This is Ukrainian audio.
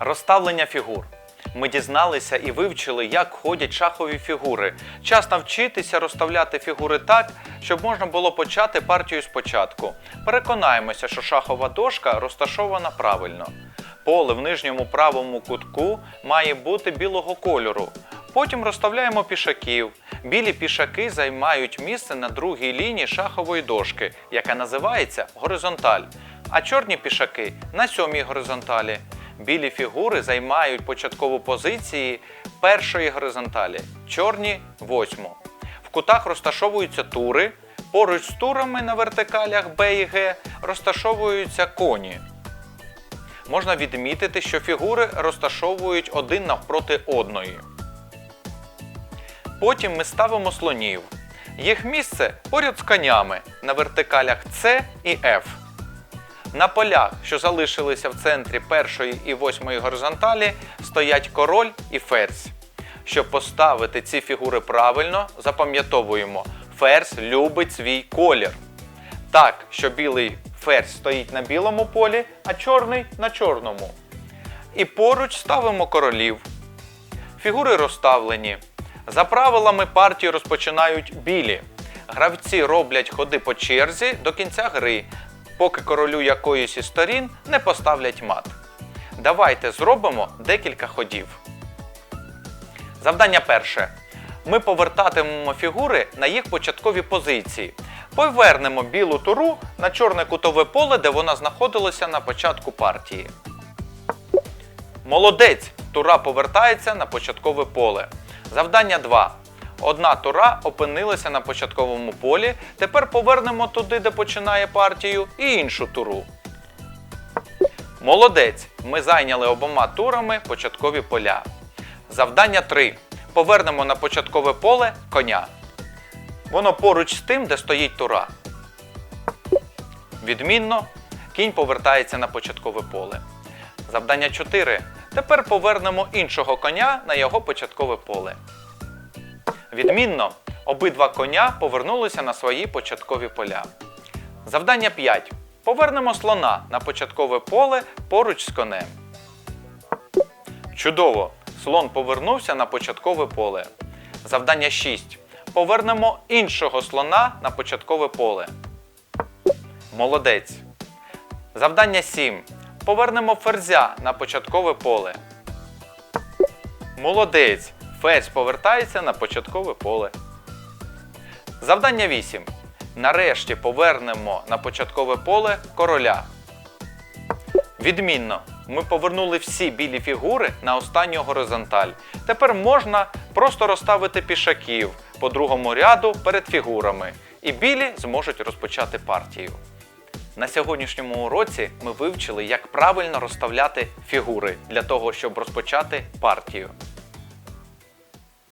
Розставлення фігур. Ми дізналися і вивчили, як ходять шахові фігури. Час навчитися розставляти фігури так, щоб можна було почати партію спочатку. Переконаємося, що шахова дошка розташована правильно. Поле в нижньому правому кутку має бути білого кольору. Потім розставляємо пішаків. Білі пішаки займають місце на другій лінії шахової дошки, яка називається горизонталь, а чорні пішаки на сьомій горизонталі. Білі фігури займають початкову позиції першої горизонталі, чорні восьму. В кутах розташовуються тури. Поруч з турами на вертикалях Б і Г розташовуються коні. Можна відмітити, що фігури розташовують один навпроти одної. Потім ми ставимо слонів. Їх місце поряд з конями на вертикалях С і F. На полях, що залишилися в центрі першої і восьмої горизонталі, стоять король і ферзь. Щоб поставити ці фігури правильно, запам'ятовуємо, ферзь любить свій колір. Так, що білий ферзь стоїть на білому полі, а чорний на чорному. І поруч ставимо королів. Фігури розставлені. За правилами партії розпочинають білі. Гравці роблять ходи по черзі до кінця гри, поки королю якоїсь із сторін не поставлять мат. Давайте зробимо декілька ходів. Завдання перше. Ми повертатимемо фігури на їх початкові позиції. Повернемо білу туру на чорне кутове поле, де вона знаходилася на початку партії. Молодець! Тура повертається на початкове поле. Завдання 2. Одна тура опинилася на початковому полі. Тепер повернемо туди, де починає партію, і іншу туру. Молодець! Ми зайняли обома турами початкові поля. Завдання 3. Повернемо на початкове поле коня. Воно поруч з тим, де стоїть тура. Відмінно, кінь повертається на початкове поле. Завдання 4. Тепер повернемо іншого коня на його початкове поле. Відмінно, обидва коня повернулися на свої початкові поля. Завдання 5. Повернемо слона на початкове поле поруч з конем. Чудово! Слон повернувся на початкове поле. Завдання 6. Повернемо іншого слона на початкове поле. Молодець. Завдання 7. Повернемо ферзя на початкове поле. Молодець. Ферзь повертається на початкове поле. Завдання 8. Нарешті повернемо на початкове поле короля. Відмінно, ми повернули всі білі фігури на останню горизонталь. Тепер можна просто розставити пішаків по другому ряду перед фігурами, і білі зможуть розпочати партію. На сьогоднішньому уроці ми вивчили, як правильно розставляти фігури для того, щоб розпочати партію.